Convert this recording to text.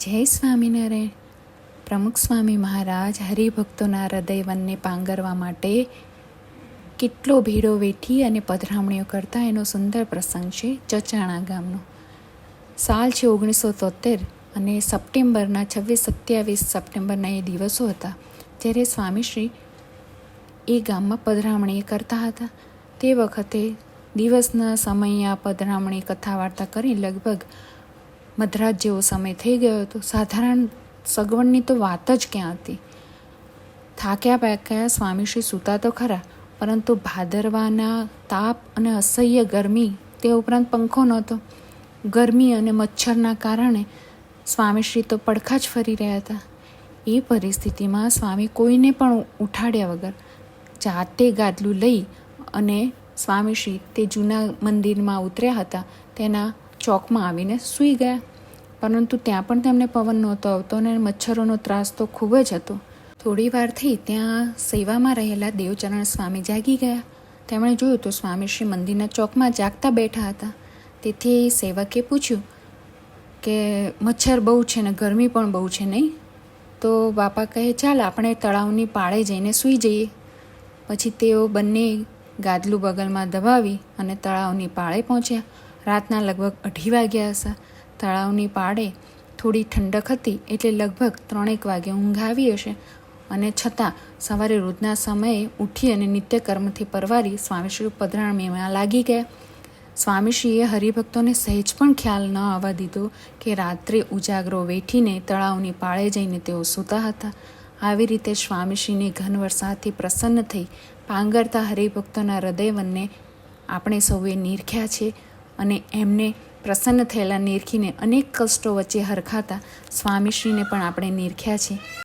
જય સ્વામિનારાયણ પ્રમુખ સ્વામી મહારાજ હરિભક્તોના હૃદયવનને પાંગરવા માટે કેટલો ભીડો વેઠી અને પધરામણીઓ કરતા એનો સુંદર પ્રસંગ છે ચચાણા ગામનો. સાલ છે ઓગણીસો તોતેર અને સપ્ટેમ્બરના છવ્વીસ સત્યાવીસ સપ્ટેમ્બરના એ દિવસો હતા જ્યારે સ્વામીશ્રી એ ગામમાં પધરામણી કરતા હતા. તે વખતે દિવસના સમયે આ પધરામણી કથા વાર્તા કરી લગભગ મધરાત જેવો સમય થઈ ગયો હતો. સાધારણ સગવડની તો વાત જ ક્યાં હતી? થાક્યા પાક્યા સ્વામીશ્રી સૂતા તો ખરા, પરંતુ ભાદરવાના તાપ અને અસહ્ય ગરમી તે ઉપરાંત પંખો નહોતો. ગરમી અને મચ્છરના કારણે સ્વામીશ્રી તો પડખા જ ફરી રહ્યા હતા. એ પરિસ્થિતિમાં સ્વામી કોઈને પણ ઉઠાડ્યા વગર જાતે ગાદલું લઈ અને સ્વામીશ્રી તે જૂના મંદિરમાં ઉતર્યા હતા. તેના ચોકમાં આવીને સૂઈ ગયા. પરંતુ ત્યાં પણ તેમને પવન નહોતો આવતો અને મચ્છરોનો ત્રાસ તો ખૂબ જ હતો. થોડી વારથી ત્યાં સેવામાં રહેલા દેવચરણ સ્વામી જાગી ગયા. તેમણે જોયું તો સ્વામીશ્રી મંદિરના ચોકમાં જાગતા બેઠા હતા. તેથી સેવકે પૂછ્યું કે, મચ્છર બહુ છે ને ગરમી પણ બહુ છે નહીં? તો બાપા કહે, ચાલ આપણે તળાવની પાળે જઈને સૂઈ જઈએ. પછી તેઓ બંને ગાદલું બગલમાં દબાવી અને તળાવની પાળે પહોંચ્યા. રાતના લગભગ અઢી વાગ્યા હશે. તળાવની પાળે થોડી ઠંડક હતી એટલે લગભગ ત્રણેક વાગે ઊંઘ આવી હશે. અને છતાં સવારે રોજના સમયે ઉઠી અને નિત્યકર્મથી પરવારી સ્વામીશ્રી પધરામણીમાં લાગી ગયા. સ્વામીશ્રીએ હરિભક્તોને સહેજ પણ ખ્યાલ ન આવવા દીધો કે રાત્રે ઉજાગરો વેઠીને તળાવની પાળે જઈને તેઓ સૂતા હતા. આવી રીતે સ્વામીશ્રીની ઘન વરસાદથી પ્રસન્ન થઈ પાંગરતા હરિભક્તોના હૃદયવનને આપણે સૌએ નિરખ્યા છે અને એમને પ્રસન્ન થયેલા નિરખીને અનેક કષ્ટો વચ્ચે હરખાતા સ્વામીશ્રીને પણ આપણે નિરખ્યા છે